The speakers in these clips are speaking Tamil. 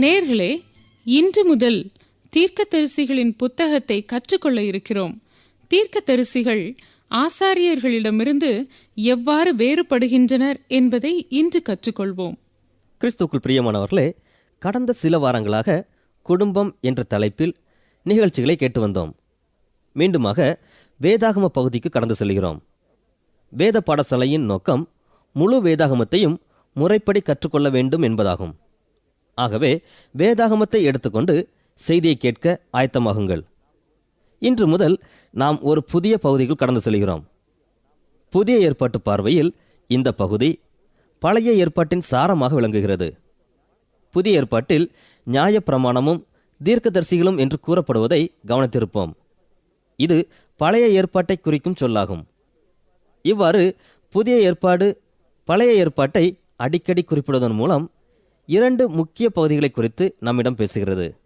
நேர்களே இன்று முதல் தீர்க்கதரிசிகளின் புத்தகத்தை கற்றுக்கொள்ள இருக்கிறோம். தீர்க்கதரிசிகள் ஆசாரியர்களிடமிருந்து எவ்வாறு வேறுபடுகின்றனர் என்பதை இன்று கற்றுக்கொள்வோம். கிறிஸ்துக்குள் பிரியமானவர்களே கடந்த சில வாரங்களாக குடும்பம் என்ற தலைப்பில் நிகழ்ச்சிகளை கேட்டு வந்தோம். மீண்டுமாக வேதாகம பகுதிக்கு கடந்து செல்கிறோம். வேத பாடசாலையின் நோக்கம் முழு வேதாகமத்தையும் முறைப்படி கற்றுக்கொள்ள வேண்டும் என்பதாகும். ஆகவே வேதாகமத்தை எடுத்துக்கொண்டு செய்தியை கேட்க ஆயத்தமாகுங்கள். இன்று முதல் நாம் ஒரு புதிய பகுதிக்குள் கடந்து செல்கிறோம். புதிய ஏற்பாட்டு பார்வையில் இந்த பகுதி பழைய ஏற்பாட்டின் சாரமாக விளங்குகிறது. புதிய ஏற்பாட்டில் நியாயப்பிரமாணமும் தீர்க்கதரிசிகளும் என்று கூறப்படுவதை கவனித்திருப்போம். இது பழைய ஏற்பாட்டை குறிக்கும் சொல்லாகும். இவ்வாறு புதிய ஏற்பாடு பழைய ஏற்பாட்டை அடிக்கடி குறிப்பிடுவதன் மூலம் இரண்டு முக்கிய பகுதிகளை குறித்து நம்மிடம் பேசுகிறது.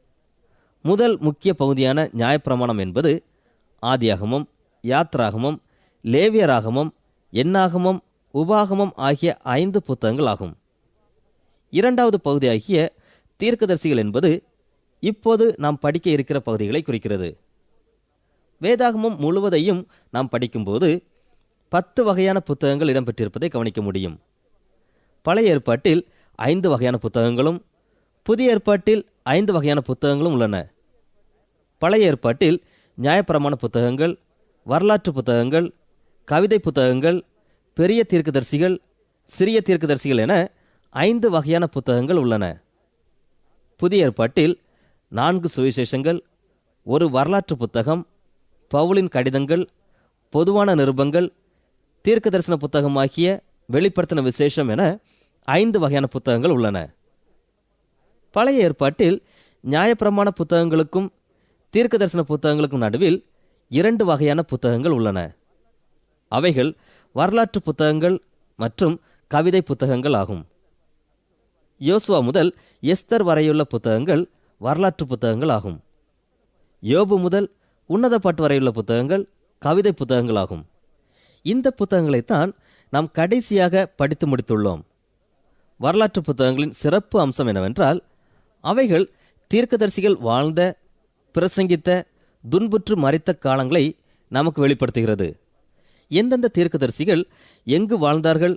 முதல் முக்கிய பகுதியான நியாயப்பிரமாணம் என்பது ஆதியாகமம் யாத்ராகமம் லேவியராகமம் எண்ணாகமம் உபாகமம் ஆகிய ஐந்து புத்தகங்கள் ஆகும். இரண்டாவது பகுதியாகிய தீர்க்கதரிசிகள் என்பது இப்போது நாம் படிக்க இருக்கிற பகுதிகளை குறிக்கிறது. வேதாகமம் முழுவதையும் நாம் படிக்கும்போது பத்து வகையான புத்தகங்கள் இடம்பெற்றிருப்பதை கவனிக்க முடியும். பழைய ஏற்பாட்டில் ஐந்து வகையான புத்தகங்களும் புதிய ஏற்பாட்டில் ஐந்து வகையான புத்தகங்களும் உள்ளன. பழைய ஏற்பாட்டில் நியாயப்பிரமாண புத்தகங்கள் வரலாற்று புத்தகங்கள் கவிதை புத்தகங்கள் பெரிய தீர்க்கதரிசிகள் சிறிய தீர்க்கதரிசிகள் என ஐந்து வகையான புத்தகங்கள் உள்ளன. புதிய ஏற்பாட்டில் நான்கு சுவிசேஷங்கள் ஒரு வரலாற்று புத்தகம் பவுலின் கடிதங்கள் பொதுவான நிருபங்கள் தீர்க்க தரிசன புத்தகமாகிய வெளிப்படுத்தின விசேஷம் என ஐந்து வகையான புத்தகங்கள் உள்ளன. பழைய ஏற்பாட்டில் நியாயப்பிரமாண புத்தகங்களுக்கும் தீர்க்க தரிசன புத்தகங்களுக்கும் நடுவில் இரண்டு வகையான புத்தகங்கள் உள்ளன. அவைகள் வரலாற்று புத்தகங்கள் மற்றும் கவிதை புத்தகங்கள் ஆகும். யோசுவா முதல் எஸ்தர் வரையுள்ள புத்தகங்கள் வரலாற்று புத்தகங்கள் ஆகும். யோபு முதல் உன்னதப்பாட்டு வரையுள்ள புத்தகங்கள் கவிதை புத்தகங்கள் ஆகும். இந்த புத்தகங்களைத்தான் நாம் கடைசியாக படித்து முடித்துள்ளோம். வரலாற்று புத்தகங்களின் சிறப்பு அம்சம் என்னவென்றால் அவைகள் தீர்க்கதரிசிகள் வாழ்ந்த பிரசங்கித்த துன்புற்று மறைத்த காலங்களை நமக்கு வெளிப்படுத்துகிறது. எந்தெந்த தீர்க்கதரிசிகள் எங்கு வாழ்ந்தார்கள்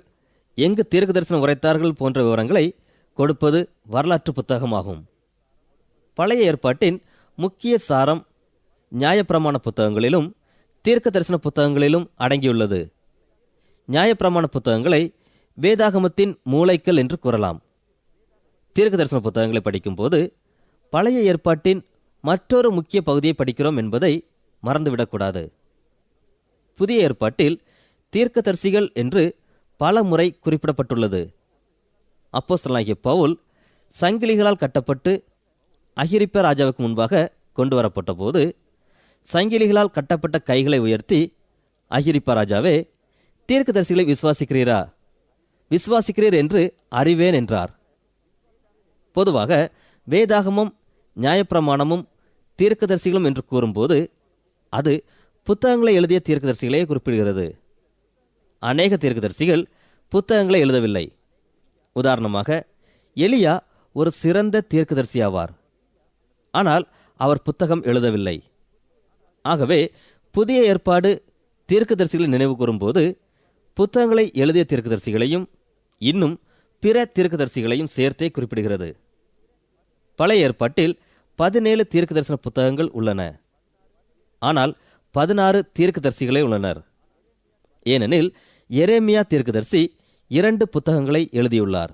எங்கு தீர்க்கதரிசனம் உரைத்தார்கள் போன்ற விவரங்களை கொடுப்பது வரலாற்று புத்தகமாகும். பழைய ஏற்பாட்டின் முக்கிய சாரம் நியாயப்பிரமாண புத்தகங்களிலும் தீர்க்க தரிசன புத்தகங்களிலும் அடங்கியுள்ளது. நியாயப்பிரமாண புத்தகங்களை வேதாகமத்தின் மூளைக்கல் என்று கூறலாம். தீர்க்க தரிசன புத்தகங்களை படிக்கும்போது பழைய ஏற்பாட்டின் மற்றொரு முக்கிய பகுதியை படிக்கிறோம் என்பதை மறந்துவிடக்கூடாது. புதிய ஏற்பாட்டில் தீர்க்கதரிசிகள் என்று பல முறை குறிப்பிடப்பட்டுள்ளது. அப்போஸ்தலாகிய பவுல் சங்கிலிகளால் கட்டப்பட்டு அகிரிப்ப ராஜாவுக்கு முன்பாக கொண்டு வரப்பட்ட போது சங்கிலிகளால் கட்டப்பட்ட கைகளை உயர்த்தி அகிரிப்ப ராஜாவே தீர்க்கதரிசிகளை விசுவாசிக்கிறீரா? விசுவாசிக்கிறீர் என்று அறிவேன் என்றார். பொதுவாக வேதாகமும் நியாயப்பிரமாணமும் தீர்க்கதரிசிகளும் என்று கூறும்போது அது புத்தகங்களை எழுதிய தீர்க்கதரிசிகளையே குறிப்பிடுகிறது. அநேக தீர்க்கதரிசிகள் புத்தகங்களை எழுதவில்லை. உதாரணமாக எலியா ஒரு சிறந்த தீர்க்கதரிசி ஆவார். ஆனால் அவர் புத்தகம் எழுதவில்லை. ஆகவே புதிய ஏற்பாடு தீர்க்கதரிசிகளை நினைவு கூறும்போது புத்தகங்களை எழுதிய தீர்க்கதரிசிகளையும் இன்னும் பிற தீர்க்கதரிசிகளையும் சேர்த்தே குறிப்பிடுகிறது. பழைய ஏற்பாட்டில் பதினேழு தீர்க்கதரிசன புத்தகங்கள் உள்ளன. ஆனால் பதினாறு தீர்க்கதரிசிகளே உள்ளனர். ஏனெனில் எரேமியா தீர்க்கதரிசி இரண்டு புத்தகங்களை எழுதியுள்ளார்.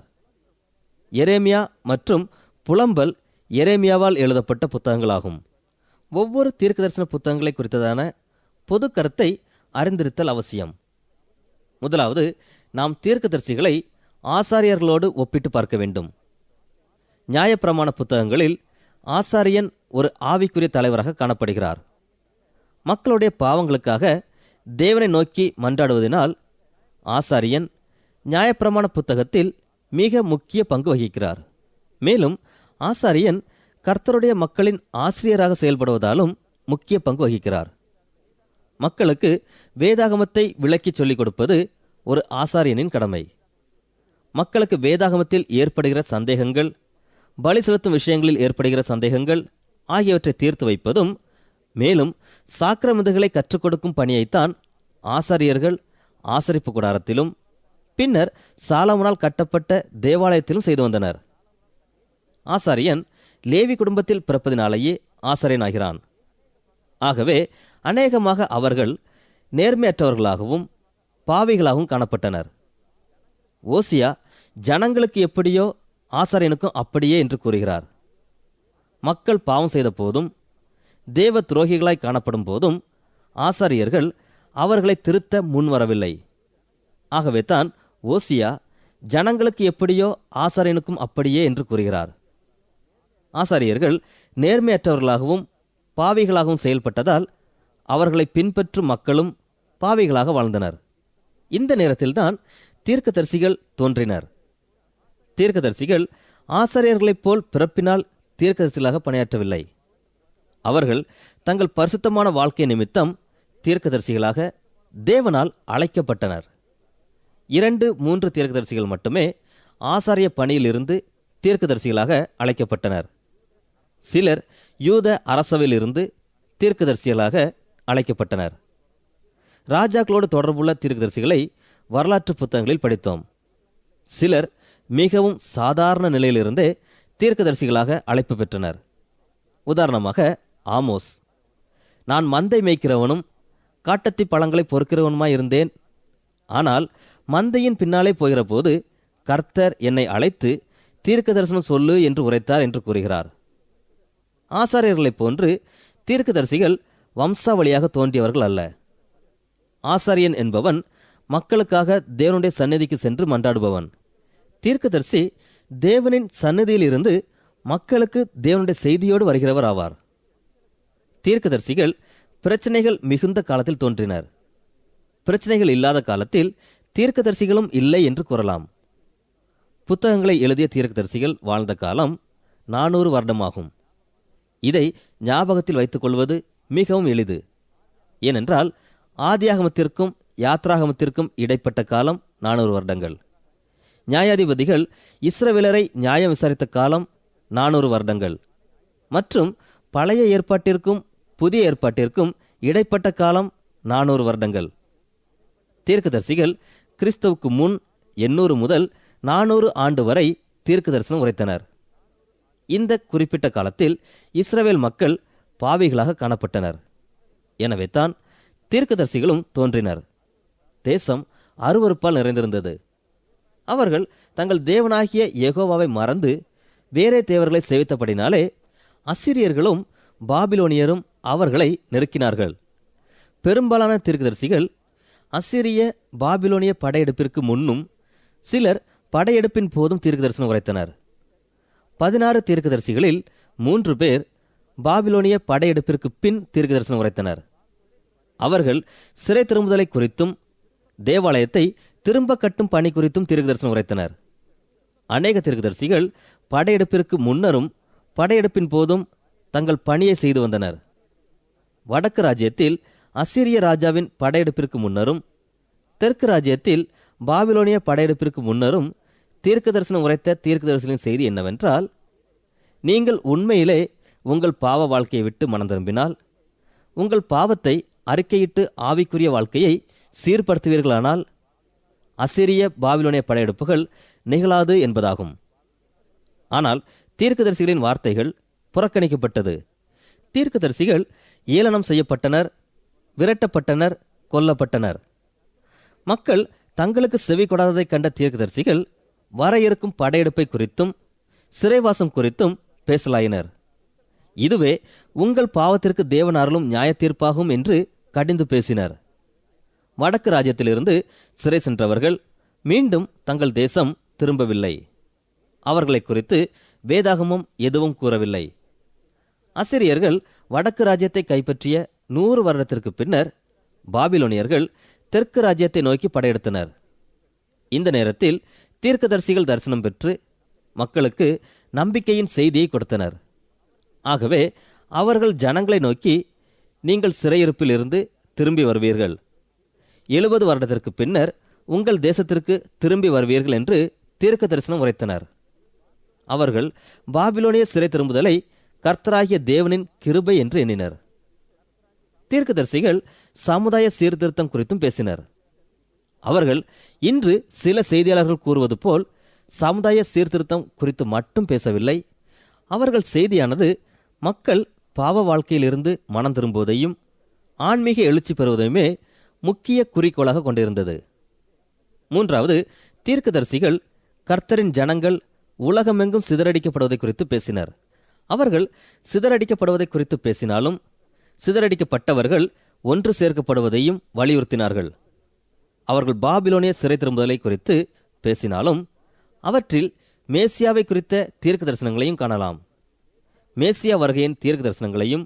எரேமியா மற்றும் புலம்பல் எரேமியாவால் எழுதப்பட்ட புத்தகங்களாகும். ஒவ்வொரு தீர்க்கதரிசன புத்தகங்களை குறித்ததான பொது கருத்தை அறிந்திருத்தல் அவசியம். முதலாவது நாம் தீர்க்கதரிசிகளை ஆசாரியர்களோடு ஒப்பிட்டு பார்க்க வேண்டும். நியாயப்பிரமாண புத்தகங்களில் ஆசாரியன் ஒரு ஆவிக்குரிய தலைவராக காணப்படுகிறார். மக்களுடைய பாவங்களுக்காக தேவனை நோக்கி மன்றாடுவதனால் ஆசாரியன் நியாயப்பிரமாண புத்தகத்தில் மிக முக்கிய பங்கு வகிக்கிறார். மேலும் ஆசாரியன் கர்த்தருடைய மக்களின் ஆசிரியராக செயல்படுவதாலும் முக்கிய பங்கு வகிக்கிறார். மக்களுக்கு வேதாகமத்தை விளக்கிச் சொல்லிக் கொடுப்பது ஒரு ஆசாரியனின் கடமை. மக்களுக்கு வேதாகமத்தில் ஏற்படுகிற சந்தேகங்கள் பலி செலுத்தும் விஷயங்களில் ஏற்படுகிற சந்தேகங்கள் ஆகியவற்றை தீர்த்து வைப்பதும் மேலும் சாக்கிரமிதுகளை கற்றுக் கொடுக்கும் பணியைத்தான் ஆசாரியர்கள் ஆசரிப்பு கூடாரத்திலும் பின்னர் சாலமனால் கட்டப்பட்ட தேவாலயத்திலும் செய்து வந்தனர். ஆசாரியன் லேவி குடும்பத்தில் பிறப்பதினாலேயே ஆசாரியனாகிறான். ஆகவே அநேகமாக அவர்கள் நேர்மையற்றவர்களாகவும் பாவிகளாகவும் காணப்பட்டனர். ஓசியா ஜனங்களுக்கு எப்படியோ ஆசாரியனுக்கும் அப்படியே என்று கூறுகிறார். மக்கள் பாவம் செய்த போதும் தேவ துரோகிகளாய் காணப்படும் போதும் ஆசாரியர்கள் அவர்களை திருத்த முன்வரவில்லை ஆகவே தான் ஓசியா ஜனங்களுக்கு எப்படியோ ஆசாரியனுக்கும் அப்படியே என்று கூறுகிறார். ஆசாரியர்கள் நேர்மையற்றவர்களாகவும் பாவிகளாகவும் செயல்பட்டதால் அவர்களை பின்பற்றும் மக்களும் பாவிகளாக வாழ்ந்தனர். இந்த நேரத்தில்தான் தீர்க்கதரிசிகள் தோன்றினர். தீர்க்கதரிசிகள் ஆசாரியர்களைப் போல் பிறப்பினால் தீர்க்கதரிசிகளாக பணியாற்றவில்லை. அவர்கள் தங்கள் பரிசுத்தமான வாழ்க்கை நிமித்தம் தீர்க்கதரிசிகளாக தேவனால் அழைக்கப்பட்டனர். இரண்டு மூன்று தீர்க்கதரிசிகள் மட்டுமே ஆசாரிய பணியிலிருந்து தீர்க்கதரிசிகளாக அழைக்கப்பட்டனர். சிலர் யூத அரசவையிலிருந்து தீர்க்கதரிசிகளாக அழைக்கப்பட்டனர். ராஜாக்களோடு தொடர்புள்ள தீர்க்கதரிசிகளை வரலாற்று புத்தகங்களில் படித்தோம். சிலர் மிகவும் சாதாரண நிலையிலிருந்தே தீர்க்கதரிசிகளாக அழைப்பு பெற்றனர். உதாரணமாக ஆமோஸ். நான் மந்தை மேய்க்கிறவனும் காட்டத்தி பழங்களை பொறுக்கிறவனுமாய் இருந்தேன். ஆனால் மந்தையின் பின்னாலே போகிறபோது கர்த்தர் என்னை அழைத்து தீர்க்க தரிசனம் சொல்லு என்று உரைத்தார் என்று கூறுகிறார். ஆசாரியர்களைப் போன்று தீர்க்கதரிசிகள் வம்சாவளியாக தோன்றியவர்கள் அல்ல. ஆசாரியன் என்பவன் மக்களுக்காக தேவனுடைய சந்நிதிக்கு சென்று மன்றாடுபவன். தீர்க்கதரிசி தேவனின் சந்நிதியிலிருந்து மக்களுக்கு தேவனுடைய செய்தியோடு வருகிறவர் ஆவார். தீர்க்கதரிசிகள் பிரச்சனைகள் மிகுந்த காலத்தில் தோன்றினர். பிரச்சனைகள் இல்லாத காலத்தில் தீர்க்கதரிசிகளும் இல்லை என்று கூறலாம். புத்தகங்களை எழுதிய தீர்க்கதரிசிகள் வாழ்ந்த காலம் நானூறு வருடமாகும். இதை ஞாபகத்தில் வைத்துக்கொள்வது மிகவும் எளிது. ஏனென்றால் ஆதியாகமத்திற்கும் யாத்ராகமத்திற்கும் இடைப்பட்ட காலம் நானூறு வருடங்கள். நியாயாதிபதிகள் இஸ்ரவேலரை நியாயம் விசாரித்த காலம் நானூறு வருடங்கள். மற்றும் பழைய ஏற்பாட்டிற்கும் புதிய ஏற்பாட்டிற்கும் இடைப்பட்ட காலம் நானூறு வருடங்கள். தீர்க்கதரிசிகள் கிறிஸ்துவுக்கு முன் எண்ணூறு முதல் நானூறு ஆண்டு வரை தீர்க்க தரிசனம் உரைத்தனர். இந்த குறிப்பிட்ட காலத்தில் இஸ்ரவேல் மக்கள் பாவிகளாக காணப்பட்டனர். எனவே தான் தீர்க்கதரிசிகளும் தோன்றினர். தேசம் அருவருப்பால் நிறைந்திருந்தது. அவர்கள் தங்கள் தேவனாகிய எகோவாவை மறந்து வேறே தேவர்களை சேவித்தபடினாலே அசிரியர்களும் பாபிலோனியரும் அவர்களை நெருக்கினார்கள். பெரும்பாலான தீர்க்கதரிசிகள் அசிரிய பாபிலோனிய படையெடுப்பிற்கு முன்னும் சிலர் படையெடுப்பின் போதும் தீர்க்கதரிசனம் உரைத்தனர். பதினாறு தீர்க்கதரிசிகளில் மூன்று பேர் பாபிலோனிய படையெடுப்பிற்கு பின் தீர்க்கதரிசனம் உரைத்தனர். அவர்கள் சிறை திரும்புதலை குறித்தும் தேவாலயத்தை திரும்ப கட்டும் பணி குறித்தும் தீர்க்கதரிசனம் உரைத்தனர். அநேக தீர்க்கதரிசிகள் படையெடுப்பிற்கு முன்னரும் படையெடுப்பின் போதும் தங்கள் பணியை செய்து வந்தனர். வடக்கு ராஜ்யத்தில் அசிரிய ராஜாவின் படையெடுப்பிற்கு முன்னரும் தெற்கு ராஜ்யத்தில் பாபிலோனிய படையெடுப்பிற்கு முன்னரும் தீர்க்கதரிசனம் உரைத்த தீர்க்கதரிசனின் செய்தி என்னவென்றால் நீங்கள் உண்மையிலே உங்கள் பாவ வாழ்க்கையை விட்டு மனம் திரும்பினால் உங்கள் பாவத்தை அறிக்கையிட்டு ஆவிக்குரிய வாழ்க்கையை சீர்படுத்துவீர்களானால் அசிரிய பாபிலோனிய படையெடுப்புகள் நிகழாது என்பதாகும். ஆனால் தீர்க்கதரிசிகளின் வார்த்தைகள் புறக்கணிக்கப்பட்டது. தீர்க்கதரிசிகள் ஏளனம் செய்யப்பட்டனர் விரட்டப்பட்டனர் கொல்லப்பட்டனர். மக்கள் தங்களுக்கு செவி கொடாததைக் கண்ட தீர்க்கதரிசிகள் வர இருக்கும் படையெடுப்பை குறித்தும் சிறைவாசம் குறித்தும் பேசலாயினர். இதுவே உங்கள் பாவத்திற்கு தேவன் அருளும் நியாய தீர்ப்பாகும் என்று கடிந்து பேசினர். வடக்கு ராஜ்யத்திலிருந்து சிறை சென்றவர்கள் மீண்டும் தங்கள் தேசம் திரும்பவில்லை. அவர்களை குறித்து வேதாகமம் எதுவும் கூறவில்லை. அசிரியர்கள் வடக்கு ராஜ்யத்தை கைப்பற்றிய நூறு வருடத்திற்கு பின்னர் பாபிலோனியர்கள் தெற்கு ராஜ்யத்தை நோக்கி படையெடுத்தனர். இந்த நேரத்தில் தீர்க்கதரிசிகள் தரிசனம் பெற்று மக்களுக்கு நம்பிக்கையின் செய்தியை கொடுத்தனர். ஆகவே அவர்கள் ஜனங்களை நோக்கி நீங்கள் சிறையிருப்பில் இருந்து திரும்பி வருவீர்கள். எழுபது வருடத்திற்கு பின்னர் உங்கள் தேசத்திற்கு திரும்பி வருவீர்கள் என்று தீர்க்க தரிசனம் உரைத்தனர். அவர்கள் பாபிலோனிய சிறை திரும்புதலை கர்த்தராகிய தேவனின் கிருபை என்று எண்ணினர். தீர்க்கதரிசிகள் சமுதாய சீர்திருத்தம் குறித்தும் பேசினர். அவர்கள் இன்று சில செய்தியாளர்கள் கூறுவது போல் சமுதாய சீர்திருத்தம் குறித்து மட்டும் பேசவில்லை. அவர்கள் செய்தியானது மக்கள் பாவ வாழ்க்கையிலிருந்து மனம் திரும்புவதையும் ஆன்மீக எழுச்சி பெறுவதையுமே முக்கிய குறிக்கோளாக கொண்டிருந்தது. மூன்றாவது தீர்க்கதரிசிகள் கர்த்தரின் ஜனங்கள் உலகமெங்கும் சிதறடிக்கப்படுவதை குறித்து பேசினர். அவர்கள் சிதறடிக்கப்படுவதை குறித்து பேசினாலும் சிதறடிக்கப்பட்டவர்கள் ஒன்று சேர்க்கப்படுவதையும் வலியுறுத்தினார்கள். அவர்கள் பாபிலோனிய சிறை திரும்புதலை குறித்து பேசினாலும் அவற்றில் மேசியாவை குறித்த தீர்க்க தரிசனங்களையும் காணலாம். மேசியா வருகையின் தீர்க்க தரிசனங்களையும்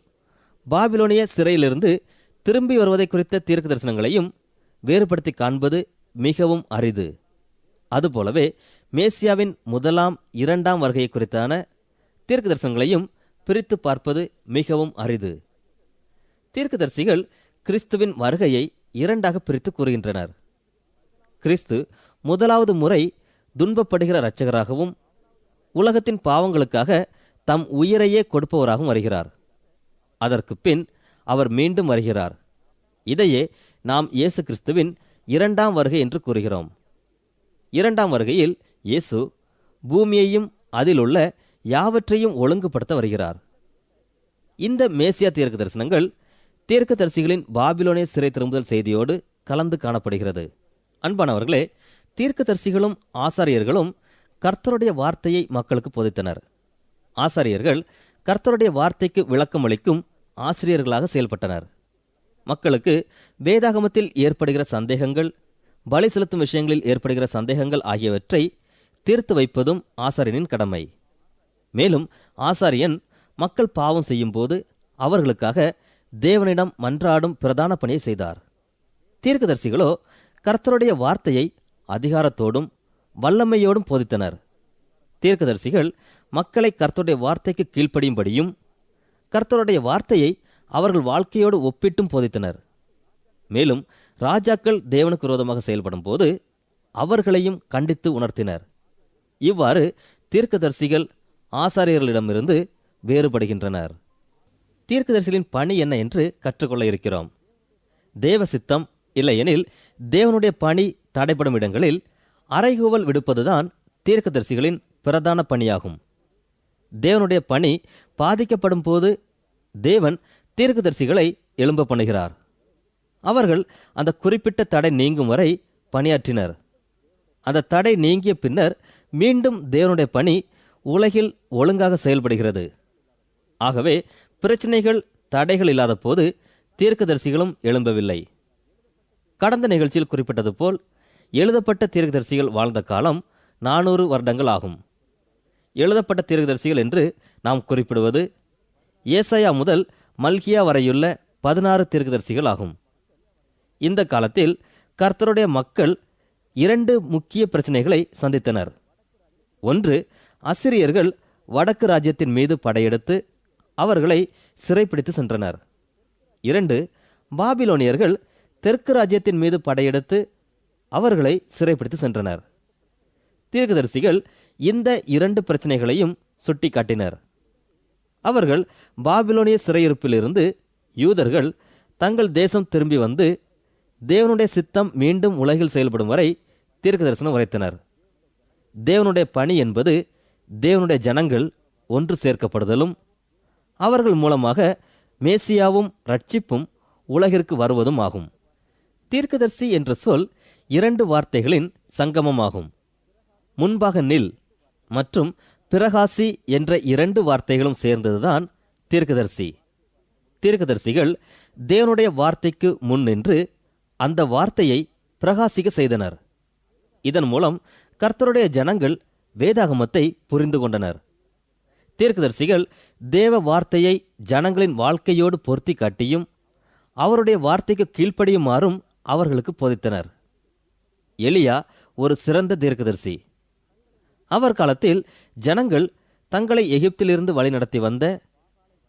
பாபிலோனிய சிறையிலிருந்து திரும்பி வருவதை குறித்த தீர்க்க தரிசனங்களையும் வேறுபடுத்தி காண்பது மிகவும் அரிது. அதுபோலவே மேசியாவின் முதலாம் இரண்டாம் வருகையை குறித்தான தீர்க்க தரிசனங்களையும் பிரித்து பார்ப்பது மிகவும் அரிது. தீர்க்கதரிசிகள் கிறிஸ்துவின் வருகையை இரண்டாக பிரித்து கூறுகின்றனர். கிறிஸ்து முதலாவது முறை துன்பப்படுகிற இரட்சகராகவும் உலகத்தின் பாவங்களுக்காக தம் உயிரையே கொடுப்பவராகவும் வருகிறார். அதற்கு பின் அவர் மீண்டும் வருகிறார். இதையே நாம் இயேசு கிறிஸ்துவின் இரண்டாம் வருகை என்று கூறுகிறோம். இரண்டாம் வருகையில் இயேசு பூமியையும் அதிலுள்ள யாவற்றையும் ஒழுங்குபடுத்த வருகிறார். இந்த மேசியா தீர்க்க தரிசனங்கள் தீர்க்கதரிசிகளின் பாபிலோனே சிறை திரும்புதல் செய்தியோடு கலந்து காணப்படுகிறது. அன்பானவர்களே தீர்க்கதரிசிகளும் ஆசாரியர்களும் கர்த்தருடைய வார்த்தையை மக்களுக்கு போதித்தனர். ஆசாரியர்கள் கர்த்தருடைய வார்த்தைக்கு விளக்கம் அளிக்கும் ஆசிரியர்களாக செயல்பட்டனர். மக்களுக்கு வேதாகமத்தில் ஏற்படுகிற சந்தேகங்கள் பலி செலுத்தும் விஷயங்களில் ஏற்படுகிற சந்தேகங்கள் ஆகியவற்றை தீர்த்து வைப்பதும் ஆசாரியனின் கடமை. மேலும் ஆசாரியன் மக்கள் பாவம் செய்யும்போது அவர்களுக்காக தேவனிடம் மன்றாடும் பிரதான பணியை செய்தார். தீர்க்கதரிசிகளோ கர்த்தருடைய வார்த்தையை அதிகாரத்தோடும் வல்லமையோடும் போதித்தனர். தீர்க்கதரிசிகள் மக்களை கர்த்தருடைய வார்த்தைக்கு கீழ்ப்படியும்படியும் கர்த்தருடைய வார்த்தையை அவர்கள் வாழ்க்கையோடு ஒப்பிட்டும் போதித்தனர். மேலும் ராஜாக்கள் தேவனுக்கு விரோதமாக செயல்படும் போது அவர்களையும் கண்டித்து உணர்த்தினர். இவ்வாறு தீர்க்கதரிசிகள் ஆசாரியர்களிடமிருந்து வேறுபடுகின்றனர். தீர்க்கதரிசிகளின் பணி என்ன என்று கற்றுக்கொள்ள இருக்கிறோம். தேவ சித்தம் இல்லையெனில் தேவனுடைய பணி தடைப்படும் இடங்களில் அறைகூவல் விடுப்பதுதான் தீர்க்கதரிசிகளின் பிரதான பணியாகும். தேவனுடைய பணி பாதிக்கப்படும் போது தேவன் தீர்க்கதரிசிகளை எழும்ப பண்ணுகிறார். அவர்கள் அந்த குறிப்பிட்ட தடை நீங்கும் வரை பணியாற்றினர். அந்த தடை நீங்கிய பின்னர் மீண்டும் தேவனுடைய பணி உலகில் ஒழுங்காக செயல்படுகிறது. ஆகவே பிரச்சனைகள் தடைகள் இல்லாத போது தீர்க்கதரிசிகளும் எழும்பவில்லை. கடந்த நிகழ்ச்சியில் குறிப்பிட்டது போல் எழுதப்பட்ட தீர்க்கதரிசிகள் வாழ்ந்த காலம் நானூறு வருடங்கள் ஆகும். எழுதப்பட்ட தீர்க்கதரிசிகள் என்று நாம் குறிப்பிடுவது ஏசாயா முதல் மல்கியா வரையுள்ள பதினாறு தீர்க்கதரிசிகள் ஆகும். இந்த காலத்தில் கர்த்தருடைய மக்கள் இரண்டு முக்கிய பிரச்சனைகளை சந்தித்தனர். ஒன்று அசிரியர்கள் வடக்கு ராஜ்யத்தின் மீது படையெடுத்து அவர்களை சிறைப்பிடித்து சென்றனர். இரண்டு பாபிலோனியர்கள் தெற்கு ராஜ்யத்தின் மீது படையெடுத்து அவர்களை சிறைப்பிடித்து சென்றனர். தீர்க்கதரிசிகள் இந்த இரண்டு பிரச்சனைகளையும் சுட்டிக்காட்டினர். அவர்கள் பாபிலோனிய சிறையிருப்பிலிருந்து யூதர்கள் தங்கள் தேசம் திரும்பி வந்து தேவனுடைய சித்தம் மீண்டும் உலகில் செயல்படும் வரை தீர்க்க தரிசனம் உரைத்தனர். தேவனுடைய பணி என்பது தேவனுடைய ஜனங்கள் ஒன்று சேர்க்கப்படுதலும் அவர்கள் மூலமாக மேசியாவும் ரட்சிப்பும் உலகிற்கு வருவதும் ஆகும். தீர்க்கதர்சி என்ற சொல் இரண்டு வார்த்தைகளின் சங்கமமாகும். முன்பாக நில் மற்றும் பிரகாசி என்ற இரண்டு வார்த்தைகளும் சேர்ந்ததுதான் தீர்க்கதரிசி. தீர்க்கதரிசிகள் தேவனுடைய வார்த்தைக்கு முன் நின்று அந்த வார்த்தையை பிரகாசிக்க செய்தனர். இதன் மூலம் கர்த்தருடைய ஜனங்கள் வேதாகமத்தை புரிந்து கொண்டனர். தீர்க்கதரிசிகள் தேவ வார்த்தையை ஜனங்களின் வாழ்க்கையோடு பொருத்தி காட்டியும் அவருடைய வார்த்தைக்கு கீழ்ப்படியுமாறும் அவர்களுக்கு போதித்தனர். எலியா ஒரு சிறந்த தீர்க்கதரிசி. அவர் காலத்தில் ஜனங்கள் தங்களை எகிப்திலிருந்து வழிநடத்தி வந்த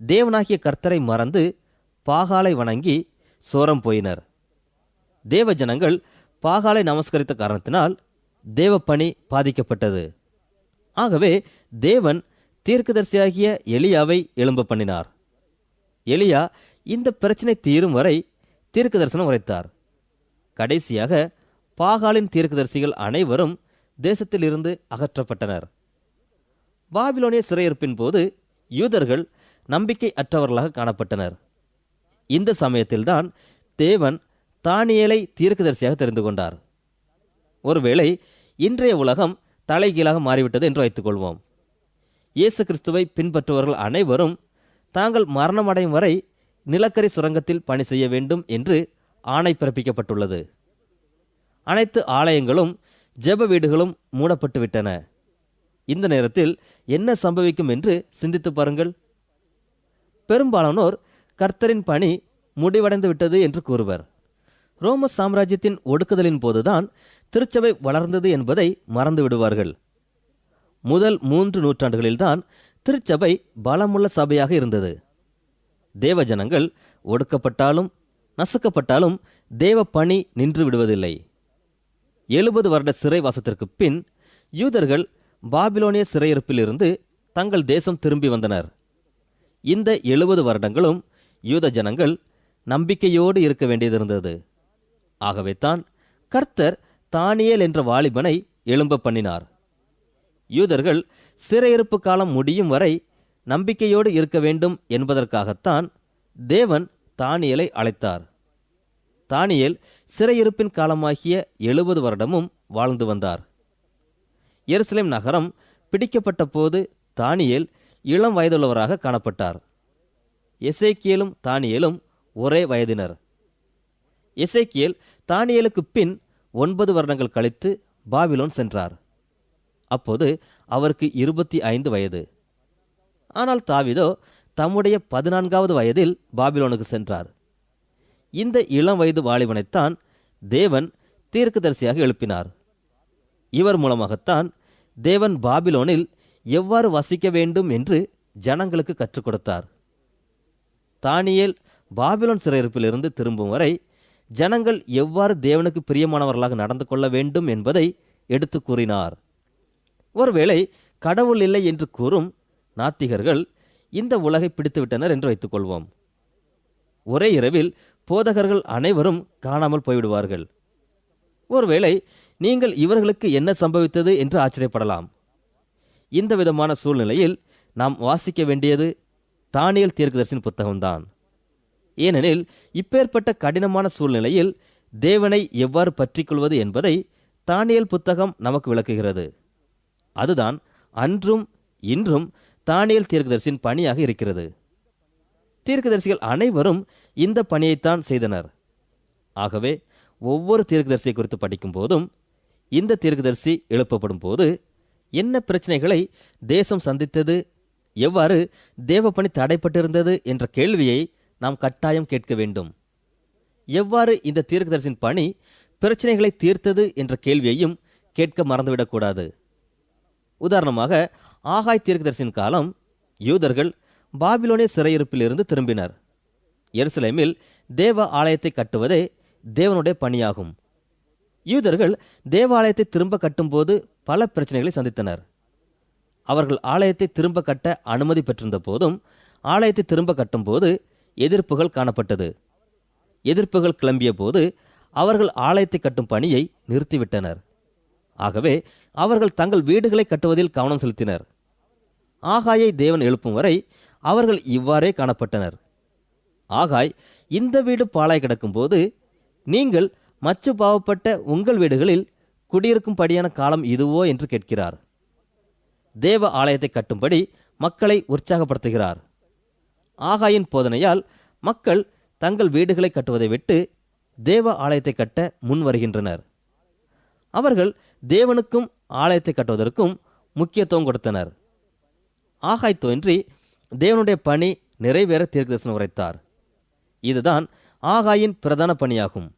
தேவனாகிய கர்த்தரை மறந்து பாகாலை வணங்கி சோரம் போயினர். தேவ ஜனங்கள் பாகாலை நமஸ்கரித்த காரணத்தினால் தேவ பணி பாதிக்கப்பட்டது. ஆகவே தேவன் தீர்க்கதரிசியாகிய எலியாவை எழும்ப பண்ணினார். எலியா இந்த பிரச்சனை தீரும் வரை தீர்க்கதரிசனம் உரைத்தார். கடைசியாக பாகாலின் தீர்க்கதரிசிகள் அனைவரும் தேசத்திலிருந்து அகற்றப்பட்டனர். பாபிலோனிய சிறையிருப்பின் போது யூதர்கள் நம்பிக்கை அற்றவர்களாக காணப்பட்டனர். இந்த சமயத்தில்தான் தேவன் தானியலை தீர்க்கதரிசியாக தெரிந்து கொண்டார். ஒருவேளை இன்றைய உலகம் தலைகீழாக மாறிவிட்டது என்று வைத்துக்கொள்வோம் இயேசு கிறிஸ்துவை பின்பற்றுபவர்கள் அனைவரும் தாங்கள் மரணமடையும் வரை நிலக்கரி சுரங்கத்தில் பணி செய்ய வேண்டும் என்று ஆணை பிறப்பிக்கப்பட்டுள்ளது. அனைத்து ஆலயங்களும் ஜெப வீடுகளும் மூடப்பட்டு விட்டன இந்த நேரத்தில் என்ன சம்பவிக்கும் என்று சிந்தித்து பாருங்கள். பெரும்பாலானோர் கர்த்தரின் பணி முடிவடைந்து விட்டது என்று கூறுவர். ரோம சாம்ராஜ்யத்தின் ஒடுக்குதலின் போதுதான் திருச்சபை வளர்ந்தது என்பதை மறந்து விடுவார்கள். முதல் மூன்று நூற்றாண்டுகளில்தான் திருச்சபை பலமுள்ள சபையாக இருந்தது. தேவ ஜனங்கள் ஒடுக்கப்பட்டாலும் நசுக்கப்பட்டாலும் தேவ பணி நின்று விடுவதில்லை. எழுபது வருட சிறைவாசத்திற்கு பின் யூதர்கள் பாபிலோனிய சிறையிருப்பிலிருந்து தங்கள் தேசம் திரும்பி வந்தனர். இந்த எழுபது வருடங்களும் யூத ஜனங்கள் நம்பிக்கையோடு இருக்க வேண்டியதிருந்தது ஆகவே தான் கர்த்தர் தானியேல் என்ற வாலிபனை எழும்ப பண்ணினார். யூதர்கள் சிறையிருப்பு காலம் முடியும் வரை நம்பிக்கையோடு இருக்க வேண்டும் என்பதற்காகத்தான் தேவன் தானியலை அழைத்தார். தானியேல் சிறையிருப்பின் காலமாகிய எழுபது வருடமும் வாழ்ந்து வந்தார். எருசலேம் நகரம் பிடிக்கப்பட்ட போது தானியேல் இளம் வயதுள்ளவராக காணப்பட்டார். எசேக்கியலும் தானியேலும் ஒரே வயதினர். எசேக்கியல் தானியலுக்கு பின் ஒன்பது வருடங்கள் கழித்து பாபிலோன் சென்றார். அப்போது அவருக்கு இருபத்தி ஐந்து வயது. ஆனால் தாவிதோ தம்முடைய பதினான்காவது வயதில் பாபிலோனுக்கு சென்றார். இந்த இளம் வயது வாலிபனைத்தான் தேவன் தீர்க்கதரிசியாக எழுப்பினார். இவர் மூலமாகத்தான் தேவன் பாபிலோனில் எவ்வாறு வசிக்க வேண்டும் என்று ஜனங்களுக்கு கற்றுக் கொடுத்தார். தானியேல் பாபிலோன் சிறையிருப்பிலிருந்து திரும்பும் வரை ஜனங்கள் எவ்வாறு தேவனுக்கு பிரியமானவர்களாக நடந்து கொள்ள வேண்டும் என்பதை எடுத்து கூறினார். ஒருவேளை கடவுள் இல்லை என்று கூறும் நாத்திகர்கள் இந்த உலகை பிடித்துவிட்டனர் என்று வைத்துக்கொள்வோம் ஒரே இரவில் போதகர்கள் அனைவரும் காணாமல் போய்விடுவார்கள். ஒருவேளை நீங்கள் இவர்களுக்கு என்ன சம்பவித்தது என்று ஆச்சரியப்படலாம். இந்த விதமான சூழ்நிலையில் நாம் வாசிக்க வேண்டியது தானியல் தீர்க்கதரிசின் புத்தகம்தான். ஏனெனில் இப்பேற்பட்ட கடினமான சூழ்நிலையில் தேவனை எவ்வாறு பற்றிக்கொள்வது என்பதை தானியல் புத்தகம் நமக்கு விளக்குகிறது. அதுதான் அன்றும் இன்றும் தானியல் தீர்க்கதரிசின் பணியாக இருக்கிறது. தீர்க்கதரிசிகள் அனைவரும் இந்த பணியைத்தான் செய்தனர். ஆகவே ஒவ்வொரு தீர்க்கதரிசியை குறித்து படிக்கும் போதும் இந்த தீர்க்கதரிசி எழுப்பப்படும் போது என்ன பிரச்சனைகளை தேசம் சந்தித்தது எவ்வாறு தேவப்பணி தடைப்பட்டிருந்தது என்ற கேள்வியை நாம் கட்டாயம் கேட்க வேண்டும். எவ்வாறு இந்த தீர்க்கதரிசின் பணி பிரச்சனைகளை தீர்த்தது என்ற கேள்வியையும் கேட்க மறந்துவிடக்கூடாது. உதாரணமாக ஆகாய் தீர்க்கதரிசின் காலம் யூதர்கள் பாபிலோனிய சிறையிருப்பிலிருந்து திரும்பினர். எருசலேமில் தேவ ஆலயத்தை கட்டுவதே தேவனுடைய பணியாகும். யூதர்கள் தேவாலயத்தை திரும்ப கட்டும்போது பல பிரச்சனைகளை சந்தித்தனர். அவர்கள் ஆலயத்தை திரும்ப கட்ட அனுமதி பெற்றிருந்த போதும் ஆலயத்தை திரும்ப கட்டும்போது எதிர்ப்புகள் காணப்பட்டது. எதிர்ப்புகள் கிளம்பிய போது அவர்கள் ஆலயத்தை கட்டும் பணியை நிறுத்திவிட்டனர். ஆகவே அவர்கள் தங்கள் வீடுகளை கட்டுவதில் கவனம் செலுத்தினர். ஆகாயை தேவன் எழுப்பும் வரை அவர்கள் இவ்வாறே காணப்பட்டனர். ஆகாய் இந்த வீடு பாழாய் கிடக்கும்போது நீங்கள் மச்சு பாவப்பட்ட உங்கள் வீடுகளில் குடியிருக்கும்படியான காலம் இதுவோ என்று கேட்கிறார். தேவ ஆலயத்தை கட்டும்படி மக்களை உற்சாகப்படுத்துகிறார். ஆகாயின் போதனையால் மக்கள் தங்கள் வீடுகளை கட்டுவதை விட்டு தேவ ஆலயத்தை கட்ட முன் வருகின்றனர். அவர்கள் தேவனுக்கும் ஆலயத்தை கட்டுவதற்கும் முக்கியத்துவம் கொடுத்தனர். ஆகாய் தோன்றி தேவனுடைய பணி நிறைவேற தீர்க்கதரிசனம் உரைத்தார். இதுதான் ஆகாயின் பிரதான பணியாகும்.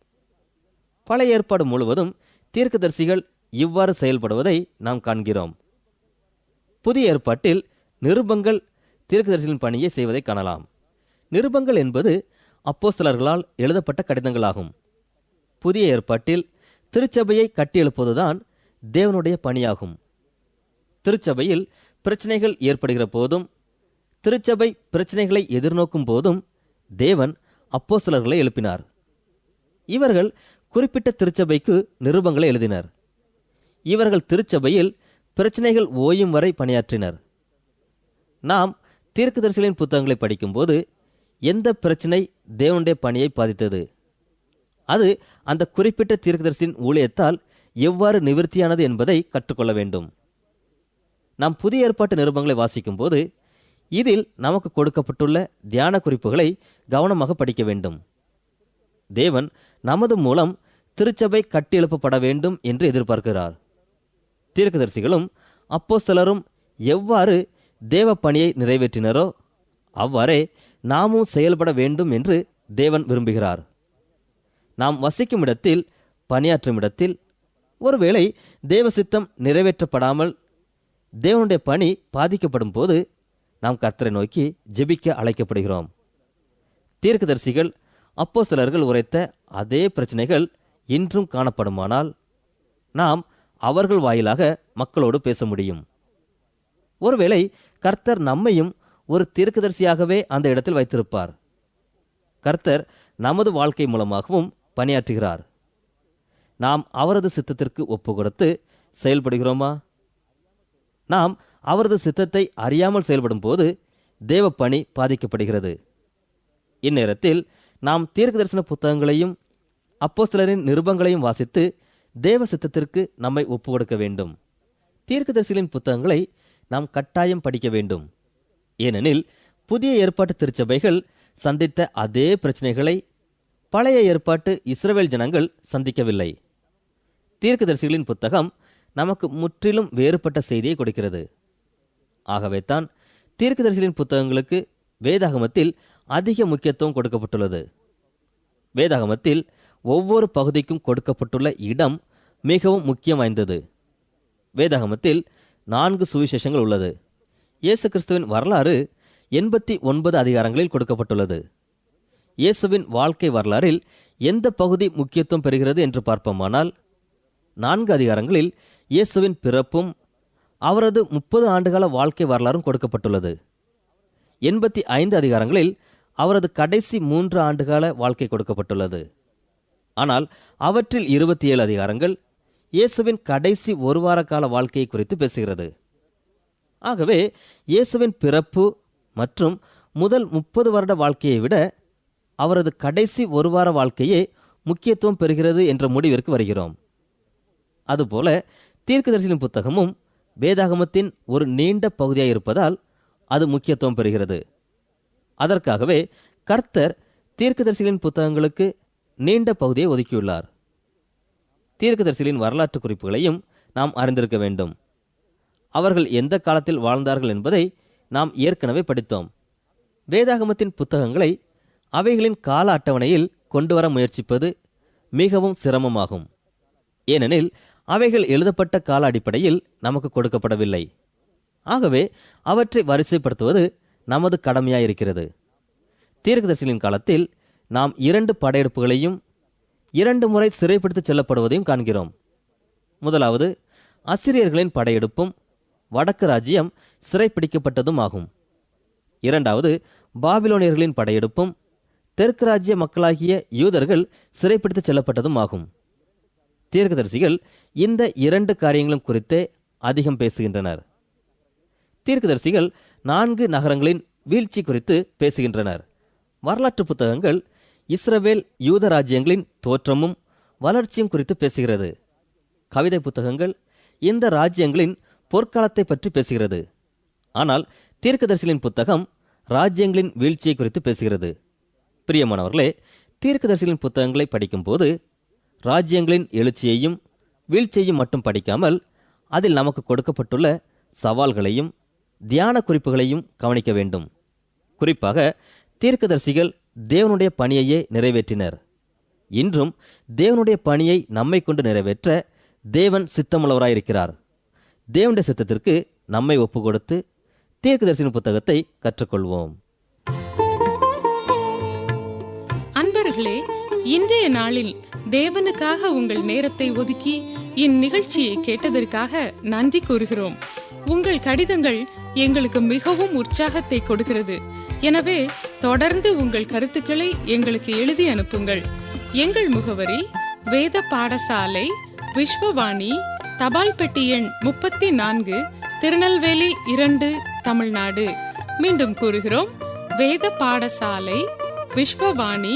பழைய ஏற்பாடு முழுவதும் தீர்க்கதரிசிகள் இவ்வாறு செயல்படுவதை நாம் காண்கிறோம். புதிய ஏற்பாட்டில் நிருபங்கள் தீர்க்கதரிசிகளின் பணியை செய்வதை காணலாம். நிருபங்கள் என்பது அப்போஸ்தலர்களால் எழுதப்பட்ட கடிதங்களாகும். புதிய ஏற்பாட்டில் திருச்சபையை கட்டியெழுப்பதுதான் தேவனுடைய பணியாகும். திருச்சபையில் பிரச்சனைகள் ஏற்படுகிற போதும் திருச்சபை பிரச்சனைகளை எதிர்நோக்கும் போதும் தேவன் அப்போஸ்தலர்களை எழுப்பினார். இவர்கள் குறிப்பிட்ட திருச்சபைக்கு நிருபங்களை எழுதினர். இவர்கள் திருச்சபையில் பிரச்சனைகள் ஓயும் வரை பணியாற்றினர். நாம் தீர்க்கதரிசிகளின் புத்தகங்களை படிக்கும்போது எந்த பிரச்சனை தேவனுடைய பணியை பாதித்தது? அது அந்த குறிப்பிட்ட தீர்க்கதரிசியின் ஊழியத்தால் எவ்வாறு நிவர்த்தியானது என்பதை கற்றுக்கொள்ள வேண்டும். நாம் புதிய ஏற்பாட்டு நிருபங்களை வாசிக்கும்போது இதில் நமக்கு கொடுக்கப்பட்டுள்ள தியான குறிப்புகளை கவனமாக படிக்க வேண்டும். தேவன் நமது மூலம் திருச்சபை கட்டியெழுப்பப்பட வேண்டும் என்று எதிர்பார்க்கிறார். தீர்க்கதரிசிகளும் அப்போஸ்தலரும் எவ்வாறு தேவ பணியை நிறைவேற்றினரோ அவ்வாறே நாமும் செயல்பட வேண்டும் என்று தேவன் விரும்புகிறார். நாம் வசிக்கும் இடத்தில் பணியாற்றும் இடத்தில் ஒருவேளை தேவ சித்தம் நிறைவேற்றப்படாமல் தேவனுடைய பணி பாதிக்கப்படும் போது நாம் கர்த்தரை நோக்கி ஜெபிக்க அழைக்கப்படுகிறோம். தீர்க்கதரிசிகள் அப்போஸ்தலர்கள் உரைத்த அதே பிரச்சனைகள் இன்றும் காணப்படுமானால் நாம் அவர்கள் வாயிலாக மக்களோடு பேச முடியும். ஒருவேளை கர்த்தர் நம்மையும் ஒரு தீர்க்கதரிசியாகவே அந்த இடத்தில் வைத்திருப்பார். கர்த்தர் நமது வாழ்க்கை மூலமாகவும் பணியாற்றுகிறார். நாம் அவரது சித்தத்திற்கு ஒப்பு கொடுத்து செயல்படுகிறோமா? நாம் அவரது சித்தத்தை அறியாமல் செயல்படும் போது தேவ பணி பாதிக்கப்படுகிறது. இந்நேரத்தில் நாம் தீர்க்கதரிசன புத்தகங்களையும் அப்போஸ்தலரின் நிருபங்களையும் வாசித்து தேவ சித்தத்திற்கு நம்மை ஒப்பு கொடுக்க வேண்டும். தீர்க்கதரிசிகளின் புத்தகங்களை நாம் கட்டாயம் படிக்க வேண்டும். ஏனெனில் புதிய ஏற்பாட்டு திருச்சபைகள் சந்தித்த அதே பிரச்சனைகளை பழைய ஏற்பாட்டு இஸ்ரவேல் ஜனங்கள் சந்திக்கவில்லை. தீர்க்கதரிசிகளின் புத்தகம் நமக்கு முற்றிலும் வேறுபட்ட செய்தியை கொடுக்கிறது. ஆகவே தான் தீர்க்கதரிசிகளின் புத்தகங்களுக்கு வேதாகமத்தில் அதிக முக்கியத்துவம் கொடுக்கப்பட்டுள்ளது. வேதாகமத்தில் ஒவ்வொரு பகுதிக்கும் கொடுக்கப்பட்டுள்ள இடம் மிகவும் முக்கியம் வாய்ந்தது. வேதாகமத்தில் நான்கு சுவிசேஷங்கள் உள்ளது. இயேசு கிறிஸ்துவின் வரலாறு எண்பத்தி ஒன்பது அதிகாரங்களில் கொடுக்கப்பட்டுள்ளது. இயேசுவின் வாழ்க்கை வரலாறில் எந்த பகுதி முக்கியத்துவம் பெறுகிறது என்று பார்ப்போமானால் நான்கு அதிகாரங்களில் இயேசுவின் பிறப்பும் அவரது முப்பது ஆண்டுகால வாழ்க்கை வரலாறும் கொடுக்கப்பட்டுள்ளது. எண்பத்தி ஐந்து அதிகாரங்களில் அவரது கடைசி மூன்று ஆண்டுகால வாழ்க்கை கொடுக்கப்பட்டுள்ளது. ஆனால் அவற்றில் இருபத்தி ஏழு அதிகாரங்கள் இயேசுவின் கடைசி ஒரு வார கால வாழ்க்கையை குறித்து பேசுகிறது. ஆகவே இயேசுவின் பிறப்பு மற்றும் முதல் முப்பது வருட வாழ்க்கையை விட அவரது கடைசி ஒரு வார வாழ்க்கையே முக்கியத்துவம் பெறுகிறது என்ற முடிவிற்கு வருகிறோம். அதுபோல தீர்க்கதரிசனின் புத்தகமும் வேதாகமத்தின் ஒரு நீண்ட பகுதியாக இருப்பதால் அது முக்கியத்துவம் பெறுகிறது. அதற்காகவே கர்த்தர் தீர்க்கதரிசிகளின் புத்தகங்களுக்கு நீண்ட பகுதியை ஒதுக்கியுள்ளார். தீர்க்கதரிசிகளின் வரலாற்று குறிப்புகளையும் நாம் அறிந்திருக்க வேண்டும். அவர்கள் எந்த காலத்தில் வாழ்ந்தார்கள் என்பதை நாம் ஏற்கனவே படித்தோம். வேதாகமத்தின் புத்தகங்களை அவைகளின் கால அட்டவணையில் கொண்டு வர முயற்சிப்பது மிகவும் சிரமமாகும். ஏனெனில் அவைகள் எழுதப்பட்ட கால அடிப்படையில் நமக்கு கொடுக்கப்படவில்லை. ஆகவே அவற்றை வரிசைப்படுத்துவது நமது கடமையாயிருக்கிறது. தீர்க்கதர்சிகளின் காலத்தில் நாம் இரண்டு படையெடுப்புகளையும் இரண்டு முறை சிறைப்படுத்திச் செல்லப்படுவதையும் காண்கிறோம். முதலாவது அசிரியர்களின் படையெடுப்பும் வடக்கு ராஜ்யம் சிறைப்பிடிக்கப்பட்டதும் ஆகும். இரண்டாவது பாபிலோனியர்களின் படையெடுப்பும் தெற்கு ராஜ்ய மக்களாகிய யூதர்கள் சிறைப்பிடித்துச் செல்லப்பட்டதும் ஆகும். தீர்க்கதரிசிகள் இந்த இரண்டு காரியங்களும் குறித்தே அதிகம் பேசுகின்றனர். தீர்க்கதரிசிகள் நான்கு நகரங்களின் வீழ்ச்சி குறித்து பேசுகின்றனர். வரலாற்று புத்தகங்கள் இஸ்ரவேல் யூத ராஜ்யங்களின் தோற்றமும் வளர்ச்சியும் குறித்து பேசுகிறது. கவிதை புத்தகங்கள் இந்த ராஜ்யங்களின் பொற்காலத்தை பற்றி பேசுகிறது. ஆனால் தீர்க்கதரிசிகளின் புத்தகம் ராஜ்யங்களின் வீழ்ச்சியை குறித்து பேசுகிறது. பிரியமானவர்களே தீர்க்கதரிசிகளின் புத்தகங்களை படிக்கும்போது ராஜ்யங்களின் எழுச்சியையும் வீழ்ச்சியையும் மட்டும் படிக்காமல் அதில் நமக்கு கொடுக்கப்பட்டுள்ள சவால்களையும் தியான குறிப்புகளையும் கவனிக்க வேண்டும். குறிப்பாக தீர்க்கதரிசிகள் தேவனுடைய பணியையே நிறைவேற்றினர். இன்றும் தேவனுடைய பணியை நம்மை கொண்டு நிறைவேற்ற தேவன் சித்தமுள்ளவராயிருக்கிறார். தேவனுடைய சித்தத்திற்கு நம்மை ஒப்புக்கொடுத்து தீர்க்கதரிசியின் புத்தகத்தை கற்றுக்கொள்வோம். அன்பர்களே இன்றைய நாளில் தேவனுக்காக உங்கள் நேரத்தை ஒதுக்கி இந்நிகழ்ச்சியை கேட்டதற்காக நன்றி கூறுகிறோம். உங்கள் கடிதங்கள் எங்களுக்கு மிகவும் உற்சாகத்தை கொடுக்கிறது. எனவே தொடர்ந்து உங்கள் கருத்துக்களை எங்களுக்கு எழுதி அனுப்புங்கள். எங்கள் முகவரி வேத பாடசாலை விஸ்வவாணி தபால் பெட்டி எண் முப்பத்தி நான்கு திருநெல்வேலி இரண்டு தமிழ்நாடு. மீண்டும் கூறுகிறோம். வேத பாடசாலை விஸ்வவாணி